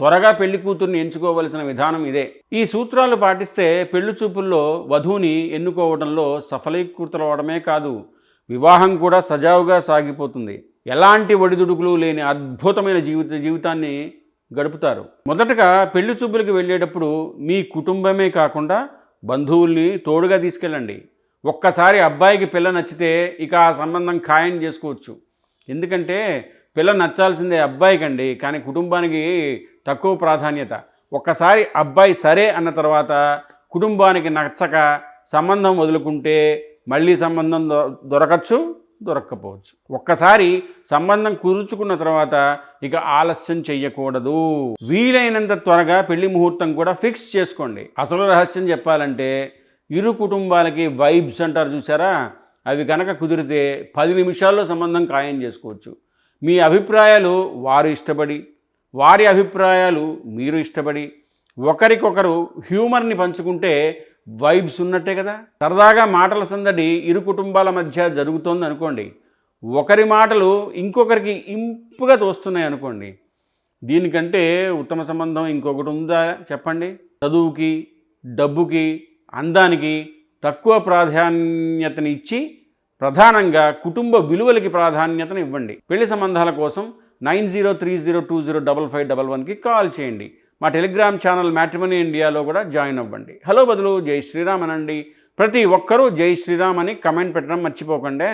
త్వరగా పెళ్ళి కూతుర్ని ఎంచుకోవలసిన విధానం ఇదే. ఈ సూత్రాలు పాటిస్తే పెళ్ళి చూపుల్లో వధువుని ఎన్నుకోవడంలో సఫలీకృతమవడమే కాదు వివాహం కూడా సజావుగా సాగిపోతుంది. ఎలాంటి ఒడిదుడుకులు లేని అద్భుతమైన జీవిత జీవితాన్ని గడుపుతారు. మొదటగా పెళ్ళి చూపులకు వెళ్ళేటప్పుడు మీ కుటుంబమే కాకుండా బంధువుల్ని తోడుగా తీసుకెళ్ళండి. ఒక్కసారి అబ్బాయికి పిల్ల నచ్చితే ఇక ఆ సంబంధం ఖాయం చేసుకోవచ్చు. ఎందుకంటే పిల్ల నచ్చాల్సిందే అబ్బాయికండి కానీ కుటుంబానికి తక్కువ ప్రాధాన్యత. ఒక్కసారి అబ్బాయి సరే అన్న తర్వాత కుటుంబానికి నచ్చక సంబంధం వదులుకుంటే మళ్ళీ సంబంధం దొ దొరకచ్చు దొరక్కపోవచ్చు. ఒక్కసారి సంబంధం కుదుర్చుకున్న తర్వాత ఇక ఆలస్యం చెయ్యకూడదు. వీలైనంత త్వరగా పెళ్ళి ముహూర్తం కూడా ఫిక్స్ చేసుకోండి. అసలు రహస్యం చెప్పాలంటే ఇరు కుటుంబాలకి వైబ్స్ అంటారు చూసారా అవి కనుక కుదిరితే పది నిమిషాల్లో సంబంధం ఖాయం చేసుకోవచ్చు. మీ అభిప్రాయాలు వారు ఇష్టపడి వారి అభిప్రాయాలు మీరు ఇష్టపడి ఒకరికొకరు హ్యూమర్ని పంచుకుంటే వైబ్స్ ఉన్నట్టే కదా? సరదాగా మాటల సందడి ఇరు కుటుంబాల మధ్య జరుగుతోంది అనుకోండి. ఒకరి మాటలు ఇంకొకరికి ఇంపుగా తోస్తున్నాయి అనుకోండి. దీనికంటే ఉత్తమ సంబంధం ఇంకొకటి ఉందా చెప్పండి? చదువుకి డబ్బుకి అందానికి తక్కువ ప్రాధాన్యతని ఇచ్చి ప్రధానంగా కుటుంబ విలువలకి ప్రాధాన్యతను ఇవ్వండి పెళ్ళి సంబంధాల కోసం nine zero three zero two zero double five double వన్కి కాల్ చేయండి. మా టెలిగ్రామ్ ఛానల్ మ్యాట్రిమనీ ఇండియాలో కూడా జాయిన్ అవ్వండి. హలో బదులు జై శ్రీరామ్ అనండి. ప్రతి ఒక్కరూ జై శ్రీరామ్ అని కమెంట్ పెట్టడం మర్చిపోకండి.